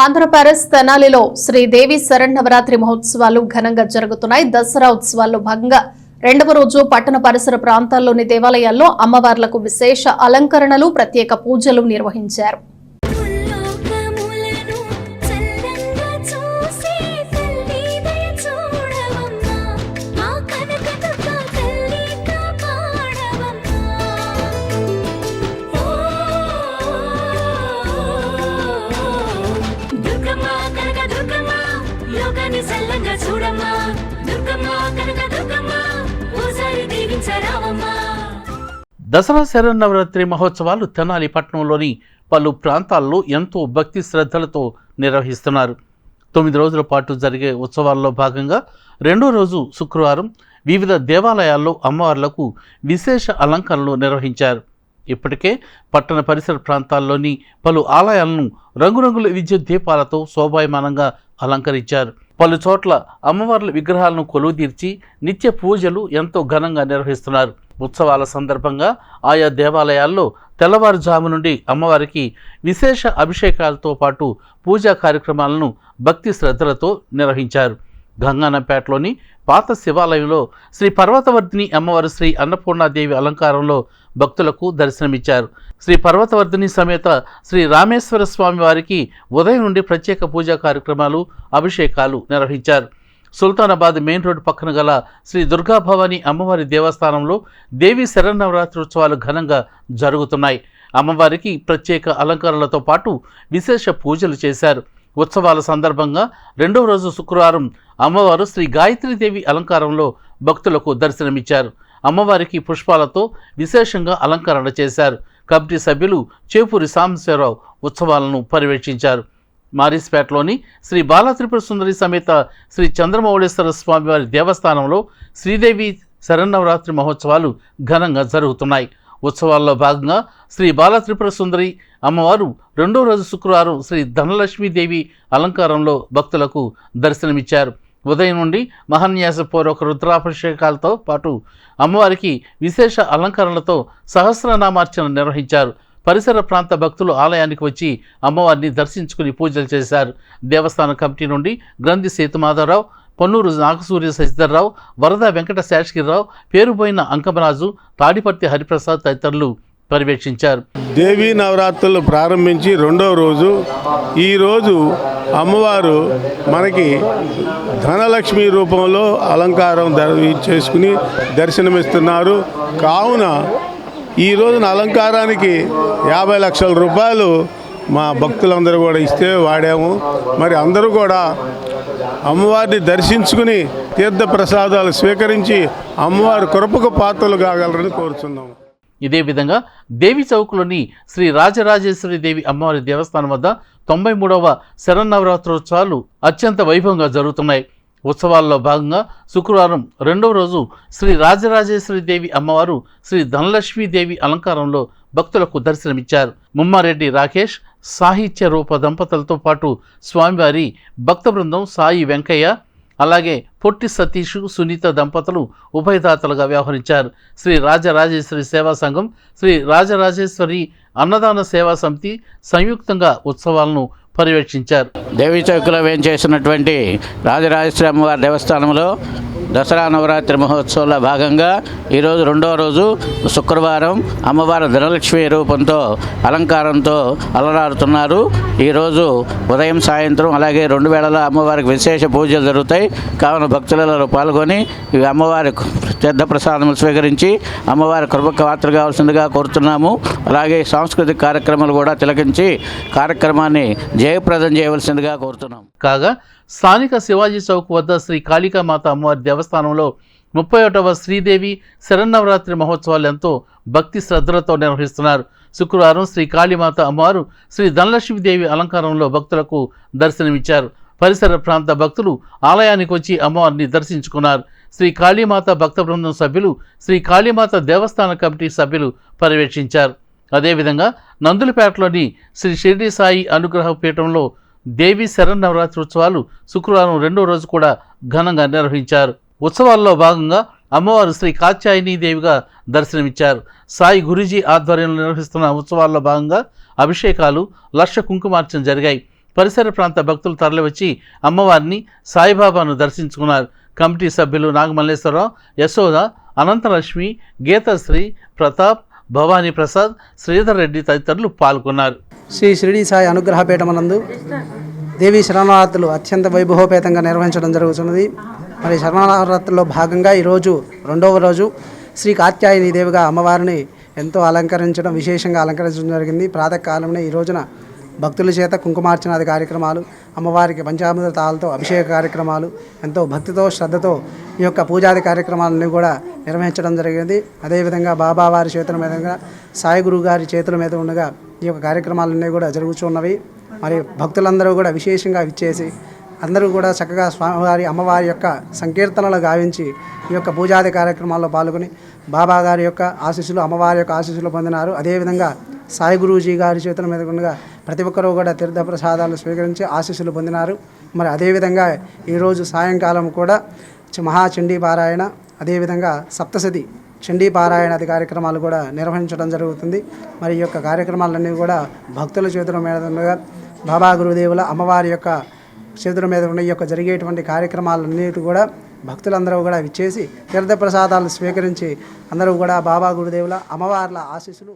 ఆంధ్రప్రదేశ్ తెనాలిలో శ్రీదేవి శరణవరాత్రి మహోత్సవాలు ఘనంగా జరుగుతున్నాయి. దసరా ఉత్సవాల్లో భాగంగా రెండవ రోజు పట్టణ పరిసర ప్రాంతాల్లోని దేవాలయాల్లో అమ్మవార్లకు విశేష అలంకరణలు ప్రత్యేక పూజలు నిర్వహించారు. లోకాన్ని చూడమ్మా. దుర్గమ్మ కనక దుర్గమ్మ. ఓసారి దీవించరావమ్మా. దసరా శరన్నవరాత్రి మహోత్సవాలు తెనాలి పట్టణంలోని పలు ప్రాంతాల్లో ఎంతో భక్తి శ్రద్ధలతో నిర్వహిస్తున్నారు. తొమ్మిది రోజుల పాటు జరిగే ఉత్సవాల్లో భాగంగా రెండో రోజు శుక్రవారం వివిధ దేవాలయాల్లో అమ్మవార్లకు విశేష అలంకరణలు నిర్వహించారు. ఇప్పటికే పట్టణ పరిసర ప్రాంతాల్లోని పలు ఆలయాలను రంగురంగుల విద్యుత్ దీపాలతో శోభాయమానంగా అలంకరించారు. పలు చోట్ల అమ్మవార్ల విగ్రహాలను కొలువుదీర్చి నిత్య పూజలు ఎంతో ఘనంగా నిర్వహిస్తున్నారు. ఉత్సవాల సందర్భంగా ఆయా దేవాలయాల్లో తెల్లవారుజాము నుండి అమ్మవారికి విశేష అభిషేకాలతో పాటు పూజా కార్యక్రమాలను భక్తి శ్రద్ధలతో నిర్వహించారు. గంగానంపేటలోని పాత శివాలయంలో శ్రీ పర్వతవర్ధిని అమ్మవారు శ్రీ అన్నపూర్ణాదేవి అలంకారంలో భక్తులకు దర్శనమిచ్చారు. శ్రీ పర్వతవర్ధిని సమేత శ్రీ రామేశ్వర స్వామి వారికి ఉదయం నుండి ప్రత్యేక పూజా కార్యక్రమాలు అభిషేకాలు నిర్వహించారు. సుల్తానాబాద్ మెయిన్ రోడ్ పక్కన గల శ్రీ దుర్గాభవాని అమ్మవారి దేవస్థానంలో దేవి శరన్నవరాత్రి ఉత్సవాలు ఘనంగా జరుగుతున్నాయి. అమ్మవారికి ప్రత్యేక అలంకారాలతో పాటు విశేష పూజలు చేశారు. ఉత్సవాల సందర్భంగా రెండవ రోజు శుక్రవారం అమ్మవారు శ్రీ గాయత్రీదేవి అలంకారంలో భక్తులకు దర్శనమిచ్చారు. అమ్మవారికి పుష్పాలతో విశేషంగా అలంకరణ చేశారు. కమిటీ సభ్యులు చేపూరి సాంబశివరావు ఉత్సవాలను పర్యవేక్షించారు. మారిస్పేటలోని శ్రీ బాలత్రిపుర సుందరి సమేత శ్రీ చంద్రమౌళేశ్వర స్వామివారి దేవస్థానంలో శ్రీదేవి శరన్నవరాత్రి మహోత్సవాలు ఘనంగా జరుగుతున్నాయి. ఉత్సవాల్లో భాగంగా శ్రీ బాలత్రిపుర సుందరి అమ్మవారు రెండో రోజు శుక్రవారం శ్రీ ధనలక్ష్మీదేవి అలంకారంలో భక్తులకు దర్శనమిచ్చారు. ఉదయం నుండి మహాన్యాసపూర్వక రుద్రాభిషేకాలతో పాటు అమ్మవారికి విశేష అలంకరణలతో సహస్రనామార్చన నిర్వహించారు. పరిసర ప్రాంత భక్తులు ఆలయానికి వచ్చి అమ్మవారిని దర్శించుకుని పూజలు చేశారు. దేవస్థాన కమిటీ నుండి గ్రంథి సేతుమాధవరావు పొన్నూరు నాగసూర్య శశిధర్రావు వరద వెంకట శేషగిరిరావు పేరుపోయిన అంకమరాజు తాడిపర్తి హరిప్రసాద్ తదితరులు పర్యవేక్షించారు. దేవీ నవరాత్రులు ప్రారంభించి రెండవ రోజు ఈరోజు అమ్మవారు మనకి ధనలక్ష్మి రూపంలో అలంకారం ధ- చేసుకుని దర్శనమిస్తున్నారు. కావున ఈ రోజున అలంకారానికి యాభై లక్షల రూపాయలు మా భక్తులందరూ కూడా ఇస్తే వాడాము. మరి అందరూ కూడా అమ్మవారిని దర్శించుకుని తీర్థ ప్రసాదాలు స్వీకరించి అమ్మవారి కృపకు పాత్రలు కాగలరని కోరుచున్నాము. ఇదే విధంగా దేవి చౌక్లోని శ్రీ రాజరాజేశ్వరి దేవి అమ్మవారి దేవస్థానం వద్ద తొంభై మూడవ శరన్నవరాత్రోత్సవాలు అత్యంత వైభవంగా జరుగుతున్నాయి. ఉత్సవాల్లో భాగంగా శుక్రవారం రెండవ రోజు శ్రీ రాజరాజేశ్వరి దేవి అమ్మవారు శ్రీ ధనలక్ష్మీదేవి అలంకారంలో భక్తులకు దర్శనమిచ్చారు. ముమ్మారెడ్డి రాకేష్ సాహిత్య రూప దంపతులతో పాటు స్వామివారి భక్త బృందం సాయి వెంకయ్య అలాగే పొట్టి సతీష్ సునీత దంపతులు ఉభయదాతలుగా వ్యవహరించారు. శ్రీ రాజరాజేశ్వరి సేవా సంఘం శ్రీ రాజరాజేశ్వరి అన్నదాన సేవా సమితి సంయుక్తంగా ఉత్సవాలను పర్యవేక్షించారు. దేవీ చౌక్లో వేంచేసినటువంటి రాజరాజేశ్వరి అమ్మవారి దేవస్థానంలో దసరా నవరాత్రి మహోత్సవంలో భాగంగా ఈరోజు రెండవ రోజు శుక్రవారం అమ్మవారి ధనలక్ష్మి రూపంతో అలంకారంతో అలరారుతున్నారు. ఈరోజు ఉదయం సాయంత్రం అలాగే రెండు వేళల అమ్మవారికి విశేష పూజలు జరుగుతాయి. కావున భక్తులలో పాల్గొని అమ్మవారి తీర్థ ప్రసాదములు స్వీకరించి అమ్మవారి కృపకు పాత్ర కావాల్సిందిగా కోరుతున్నాము. అలాగే సాంస్కృతిక కార్యక్రమాలు కూడా తిలకించి కార్యక్రమాన్ని జయప్రదం చేయవలసిందిగా కోరుతున్నాం కాగా స్థానిక శివాజీ చౌక్ వద్ద శ్రీ కాళికామాత అమ్మవారి దేవస్థానంలో ముప్పై ఒకటవ శ్రీదేవి శరన్నవరాత్రి మహోత్సవాలు ఎంతో భక్తి శ్రద్ధలతో నిర్వహిస్తున్నారు. శుక్రవారం శ్రీ కాళీమాత అమ్మవారు శ్రీ ధనలక్ష్మీదేవి అలంకారంలో భక్తులకు దర్శనమిచ్చారు. పరిసర ప్రాంత భక్తులు ఆలయానికి వచ్చి అమ్మవారిని దర్శించుకున్నారు. శ్రీ కాళీమాత భక్త బృందం సభ్యులు శ్రీ కాళీమాత దేవస్థాన కమిటీ సభ్యులు పర్యవేక్షించారు. అదేవిధంగా నందులపేటలోని శ్రీ షిరిడి సాయి అనుగ్రహ పీఠంలో దేవి శరన్నవరాత్రి ఉత్సవాలు శుక్రవారం రెండో రోజు కూడా ఘనంగా నిర్వహించారు. ఉత్సవాల్లో భాగంగా అమ్మవారు శ్రీ కాత్యాయని దేవిగా దర్శనమిచ్చారు. సాయి గురూజీ ఆధ్వర్యంలో నిర్వహిస్తున్న ఉత్సవాల్లో భాగంగా అభిషేకాలు లక్ష కుంకుమార్చన జరిగాయి. పరిసర ప్రాంత భక్తులు తరలివచ్చి అమ్మవారిని సాయిబాబాను దర్శించుకున్నారు. కమిటీ సభ్యులు నాగమల్లేశ్వరరావు యశోద అనంతలక్ష్మి గీతశ్రీ ప్రతాప్ భవానీ ప్రసాద్ శ్రీధర్ రెడ్డి తదితరులు పాల్గొన్నారు. శ్రీ షిరిడి సాయి అనుగ్రహపీఠమనందు దేవి శరణారాత్రులు అత్యంత వైభవపేతంగా నిర్వహించడం జరుగుతున్నది. మరి శరణారాత్రుల్లో భాగంగా ఈరోజు రెండవ రోజు శ్రీ కాత్యాయని దేవిగా అమ్మవారిని ఎంతో అలంకరించడం విశేషంగా అలంకరించడం జరిగింది. ప్రాతకాలంలో ఈ రోజున భక్తుల చేత కుంకుమార్చనాది కార్యక్రమాలు అమ్మవారికి పంచామృతాలతో అభిషేక కార్యక్రమాలు ఎంతో భక్తితో శ్రద్ధతో ఈ యొక్క పూజాది కార్యక్రమాలన్నీ కూడా నిర్వహించడం జరిగింది. అదేవిధంగా బాబా వారి చేతుల మీదుగా సాయి గురువు గారి చేతుల మీద ఉండగా ఈ యొక్క కార్యక్రమాలన్నీ కూడా జరుగుతున్నవి మరి భక్తులందరూ కూడా విశేషంగా విచ్చేసి అందరూ కూడా చక్కగా స్వామివారి అమ్మవారి యొక్క సంకీర్తనలు గావించి ఈ యొక్క పూజాది కార్యక్రమాల్లో పాల్గొని బాబా గారి యొక్క ఆశీస్సులు అమ్మవారి యొక్క ఆశీస్సులు పొందినారు. అదేవిధంగా సాయి గురూజీ గారి చేతుల మీద ఉండగా ప్రతి ఒక్కరూ కూడా తీర్థ ప్రసాదాలు స్వీకరించి ఆశీస్సులు పొందినారు. మరి అదేవిధంగా ఈరోజు సాయంకాలం కూడా మహాచండీ పారాయణ అదేవిధంగా సప్తసతి చండీ పారాయణాది కార్యక్రమాలు కూడా నిర్వహించడం జరుగుతుంది. మరి ఈ యొక్క కార్యక్రమాలన్నీ కూడా భక్తుల చేతుల మీద ఉండగా బాబా గురుదేవుల అమ్మవారి యొక్క చేతుల మీద ఉన్న ఈ యొక్క జరిగేటువంటి కార్యక్రమాలన్నిటి కూడా భక్తులందరూ కూడా విచ్చేసి తీర్థ ప్రసాదాలు స్వీకరించి అందరూ కూడా బాబా గురుదేవుల అమ్మవార్ల ఆశీస్సులు